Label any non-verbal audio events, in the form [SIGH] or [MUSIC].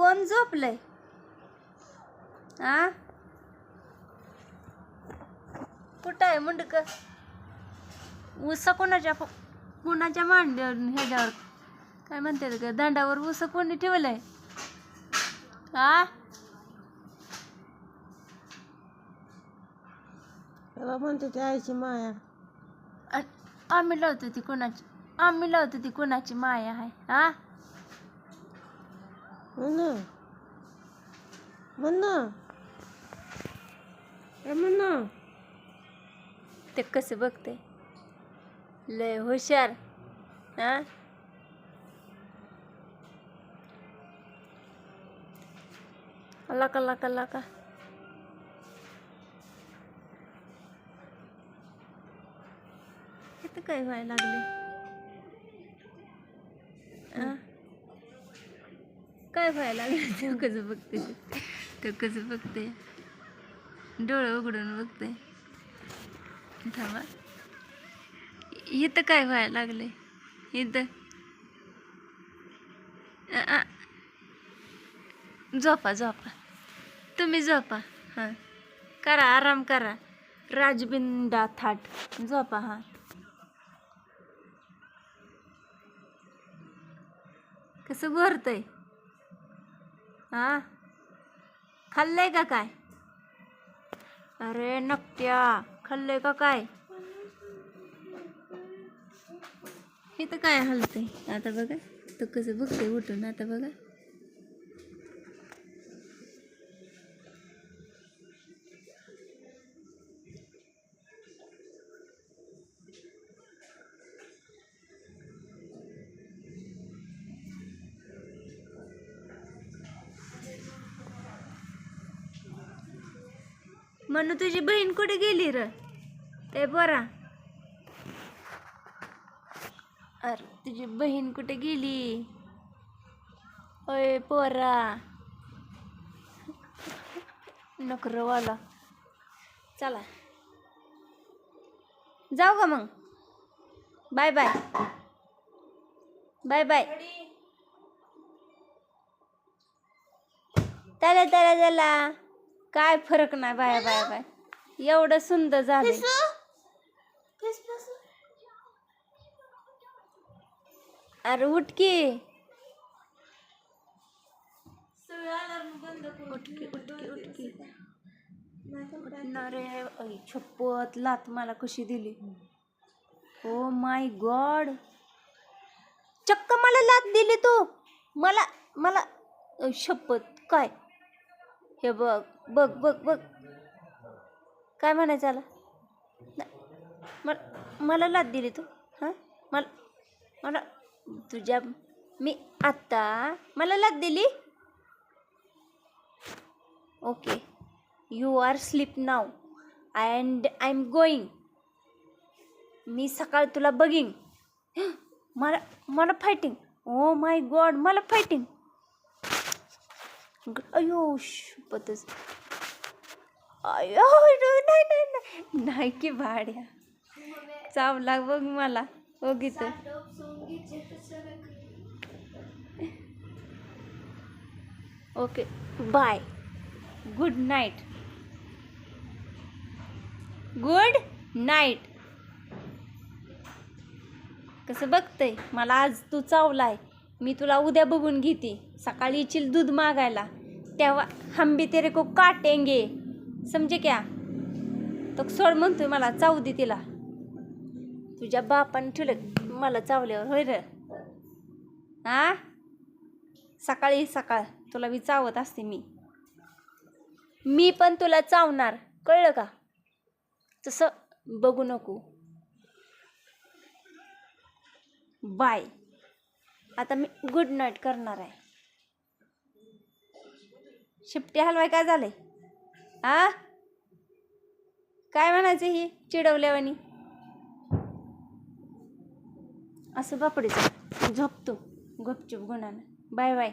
कोण झोपलंय? आ? कुठं आहे मुंडक? ऊस कोणाच्या कोणाच्या मांड्यावर ह्याच्यावर? काय म्हणते का दांडावर ऊस कोणी ठेवलंय? हा तेव्हा म्हणते ती आईची माया. आ- आम्ही लावतो ती कोणाची आम्ही लावतो ती कोणाची माया आहे हा म्हण ना म्हण ना ए म्हण ना ते कसं बघते लय हुशार हा अल्ला का लका इथं काय व्हायला लागले आ? काय व्हायला लागलं ते कसं बघते? तो कसं बघते? डोळं उघडून बघते. थांबा. इथं काय व्हायला लागले इथं. झोपा झोपा. तुम्ही झोपा. हां. करा आराम करा. राजबिंडा थाट. झोपा हां. कसं गोरतंय हा? खाल्लंय का काय? अरे नकट्या खाल्लंय का काय? हे तर काय हलतंय? आता बघा तर कसं बघतंय उठून आता बघा. म्हणून तुझी बहीण कुठे गेली र? ते बरा. अरे तुझी बहीण कुठे गेली? अय पोरा. नखरवाला चला. जाऊ का मग? बाय बाय बाय बाय त्याला त्याला चला. काय फरक नाही बाय बाय बाय. एवढं सुंदर झालं अरे उठ की. उठकी उठकी उठकी उठणार रे ऐ, शपथ लात मला कशी दिली. Oh my god. चक्क मला लात दिली तू. मला मला शपथ काय? हे बघ बघ बघ बघ. काय म्हणायचं आला मला मला लात दिली तू हां? मला मला तुझ्या मी आत्ता मला लाद दिली? Okay you are sleep now and I am going मी सकाळ तुला बघीन. [GASPS] मला मला फायटिंग ओ माय गॉड मला फायटिंग अयो शपथच अयो नाही नाही नाही. नाही की भाड्या. चावला बघ मला. बघ इथं. Okay bye. Good night. Good night. कसं बघतंय मला आज तू चावलाय. मी तुला उद्या बघून घेते. सकाळी येशील दूध मागायला. तेव्हा हम भी तेरे को काटेंगे. समजे क्या? तो सोड म्हणतोय मला चावू दे तिला. तुझ्या बापाने ठेवलं मला चावल्यावर होय र? हा सकाळी सकाळ तुला मी चावत असते मी. मी पण तुला चावणार कळलं का? तसं बघू नको. बाय. आता मी गुड नाईट करणार आहे. शिपटी हलवाय काय झाले आ? काय म्हणायचं ही चिडवल्यावानी? असं बापडीचं झोपतो. गुपचूप गुणानं. Bye bye.